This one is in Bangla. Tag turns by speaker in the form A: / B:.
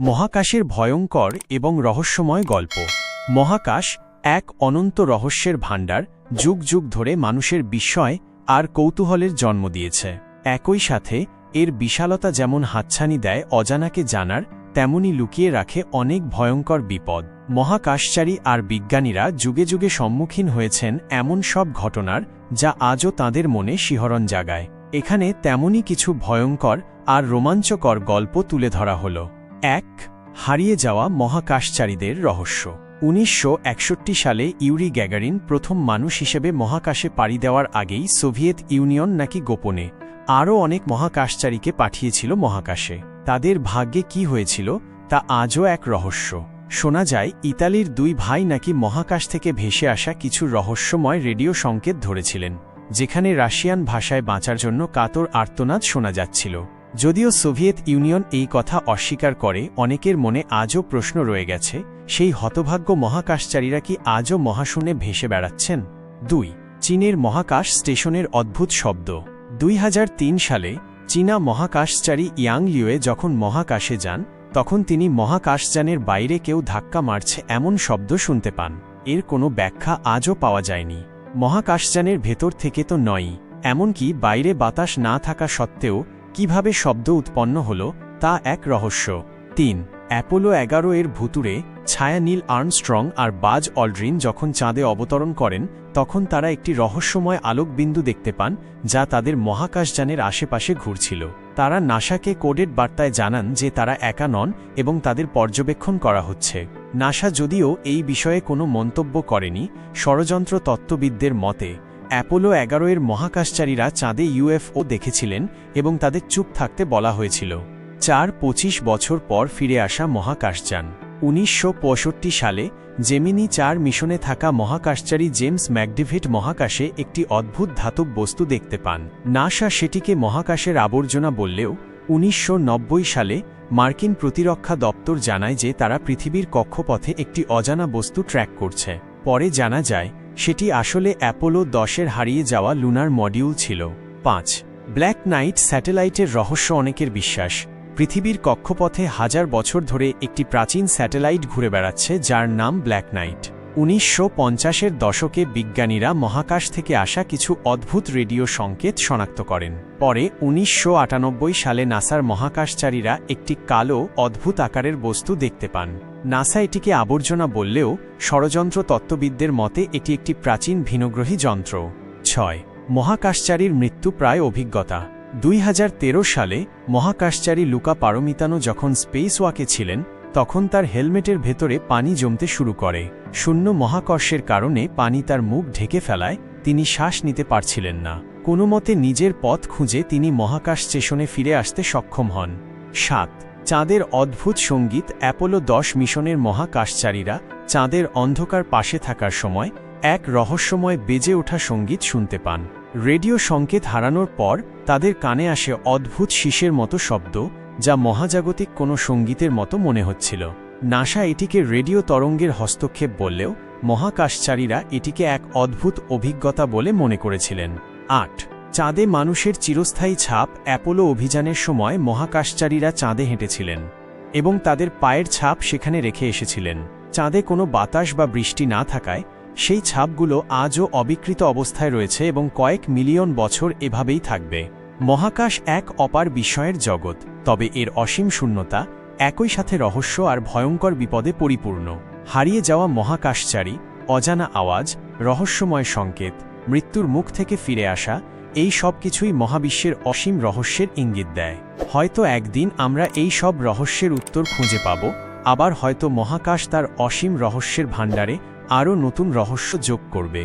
A: মহাকাশের ভয়ঙ্কর এবং রহস্যময় গল্প। মহাকাশ এক অনন্ত রহস্যের ভাণ্ডার, যুগ যুগ ধরে মানুষের বিস্ময় আর কৌতূহলের জন্ম দিয়েছে। একই সাথে, এর বিশালতা যেমন হাতছানি দেয় অজানাকে জানার, তেমনি লুকিয়ে রাখে অনেক ভয়ঙ্কর বিপদ। মহাকাশচারী আর বিজ্ঞানীরা যুগে যুগে সম্মুখীন হয়েছেন এমন সব ঘটনার, যা আজও তাঁদের মনে শিহরণ জাগায়। এখানে তেমনই কিছু ভয়ঙ্কর আর রোমাঞ্চকর গল্প তুলে ধরা হল। এক, হারিয়ে যাওয়া মহাকাশচারীদের রহস্য। উনিশশো একষট্টি সালে ইউরি গ্যাগারিন প্রথম মানুষ হিসেবে মহাকাশে পাড়ি দেওয়ার আগেই সোভিয়েত ইউনিয়ন নাকি গোপনে আরও অনেক মহাকাশচারীকে পাঠিয়েছিল মহাকাশে। তাদের ভাগ্যে কি হয়েছিল তা আজও এক রহস্য। শোনা যায়, ইতালির দুই ভাই নাকি মহাকাশ থেকে ভেসে আসা কিছু রহস্যময় রেডিও সংকেত ধরেছিলেন, যেখানে রাশিয়ান ভাষায় বাঁচার জন্য কাতর আর্তনাদ শোনা যাচ্ছিল। যদিও সোভিয়েত ইউনিয়ন এই কথা অস্বীকার করে, অনেকের মনে আজও প্রশ্ন রয়ে গেছে, সেই হতভাগ্য মহাকাশচারীরা কি আজও মহাশূন্যে ভেসে বেড়াচ্ছেন? দুই, চীনের মহাকাশ স্টেশনের অদ্ভুত শব্দ। দুই হাজার তিন সালে, চীনা মহাকাশচারী ইয়াং লিওয়ে যখন মহাকাশে যান, তখন তিনি মহাকাশযানের বাইরে কেউ ধাক্কা মারছে এমন শব্দ শুনতে পান। এর কোনো ব্যাখ্যা আজও পাওয়া যায়নি। মহাকাশযানের ভেতর থেকে তো নয়ই, এমনকি বাইরে বাতাস না থাকা সত্ত্বেও কীভাবে শব্দ উৎপন্ন হল তা এক রহস্য। তিন, অ্যাপোলো এগারো এর ভুতুরে ছায়া নীল আর্মস্ট্রং আর বাজ অলড্রিন যখন চাঁদে অবতরণ করেন, তখন তারা একটি রহস্যময় আলোকবিন্দু দেখতে পান, যা তাদের মহাকাশযানের আশেপাশে ঘুরছিল। তারা নাসাকে কোডেড বার্তায় জানান যে তারা একা নন এবং তাদের পর্যবেক্ষণ করা হচ্ছে। নাসা যদিও এই বিষয়ে কোনো মন্তব্য করেনি ষড়যন্ত্র তত্ত্ববিদদের মতে অ্যাপোলো এগারো এর মহাকাশচারীরা চাঁদে ইউএফও দেখেছিলেন এবং তাদের চুপ থাকতে বলা হয়েছিল। চার পঁচিশ বছর পর ফিরে আসা মহাকাশযান। উনিশশো পঁয়ষট্টি সালে, জেমিনি চার মিশনে থাকা মহাকাশচারী জেমস ম্যাকডিভিট মহাকাশে একটি অদ্ভুত ধাতব বস্তু দেখতে পান। নাসা সেটিকে মহাকাশের আবর্জনা বললেও, উনিশশো নব্বই সালে মার্কিন প্রতিরক্ষা দপ্তর জানায় যে তারা পৃথিবীর কক্ষপথে একটি অজানা বস্তু ট্র্যাক করছে। পরে জানা যায় সেটি আসলে অ্যাপোলো দশের হারিয়ে যাওয়া লুনার মডিউল ছিল। পাঁচ, ব্ল্যাক নাইট স্যাটেলাইটের রহস্য অনেকের বিশ্বাস। পৃথিবীর কক্ষপথে হাজার বছর ধরে একটি প্রাচীন স্যাটেলাইট ঘুরে বেড়াচ্ছে যার নাম ব্ল্যাক নাইট। উনিশশো পঞ্চাশের দশকে বিজ্ঞানীরা মহাকাশ থেকে আসা কিছু অদ্ভুত রেডিও সংকেত শনাক্ত করেন। পরে উনিশশো আটানব্বই সালে নাসার মহাকাশচারীরা একটি কালো, অদ্ভুত আকারের বস্তু দেখতে পান। নাসা এটিকে আবর্জনা বললেও ষড়যন্ত্র তত্ত্ববিদদের মতে এটি একটি প্রাচীন ভিনগ্রহী যন্ত্র। ছয়, মহাকাশচারীর মৃত্যু প্রায় অভিজ্ঞতা। দুই হাজার তেরো সালে মহাকাশচারী লুকা পারমিতানো যখন স্পেস ওয়াকে ছিলেন, তখন তার হেলমেটের ভেতরে পানি জমতে শুরু করে। শূন্য মহাকর্ষের কারণে পানি তার মুখ ঢেকে ফেলায়, তিনি শ্বাস নিতে পারছিলেন না। কোনো মতে নিজের পথ খুঁজে তিনি মহাকাশ স্টেশনে ফিরে আসতে সক্ষম হন। সাত। চাঁদের অদ্ভুত সংগীত অ্যাপোলো দশ মিশনের মহাকাশচারীরা চাঁদের অন্ধকার পাশে থাকার সময় এক রহস্যময় বেজে ওঠা সংগীত শুনতে পান। রেডিও সংকেত হারানোর পর তাদের কানে আসে অদ্ভুত শীষের মতো শব্দ, যা মহাজাগতিক কোনো সঙ্গীতের মতো মনে হচ্ছিল। নাসা এটিকে রেডিও তরঙ্গের হস্তক্ষেপ বললেও মহাকাশচারীরা এটিকে এক অদ্ভুত অভিজ্ঞতা বলে মনে করেছিলেন। আট, চাঁদে মানুষের চিরস্থায়ী ছাপ অ্যাপোলো অভিযানের সময় মহাকাশচারীরা চাঁদে হেঁটেছিলেন এবং তাদের পায়ের ছাপ সেখানে রেখে এসেছিলেন। চাঁদে কোনো বাতাস বা বৃষ্টি না থাকায় সেই ছাপগুলো আজও অবিকৃত অবস্থায় রয়েছে এবং কয়েক মিলিয়ন বছর এভাবেই থাকবে। মহাকাশ এক অপার বিষয়ের জগৎ, তবে এর অসীম শূন্যতা একই সাথে রহস্য আর ভয়ঙ্কর বিপদে পরিপূর্ণ। হারিয়ে যাওয়া মহাকাশচারী, অজানা আওয়াজ, রহস্যময় সংকেত, মৃত্যুর মুখ থেকে ফিরে আসা, এই সব কিছুই মহাবিশ্বের অসীম রহস্যের ইঙ্গিত দেয়। হয়তো একদিন আমরা এই সব রহস্যের উত্তর খুঁজে পাব, আবার হয়তো মহাকাশ তার অসীম রহস্যের ভাণ্ডারে আরও নতুন রহস্য যোগ করবে।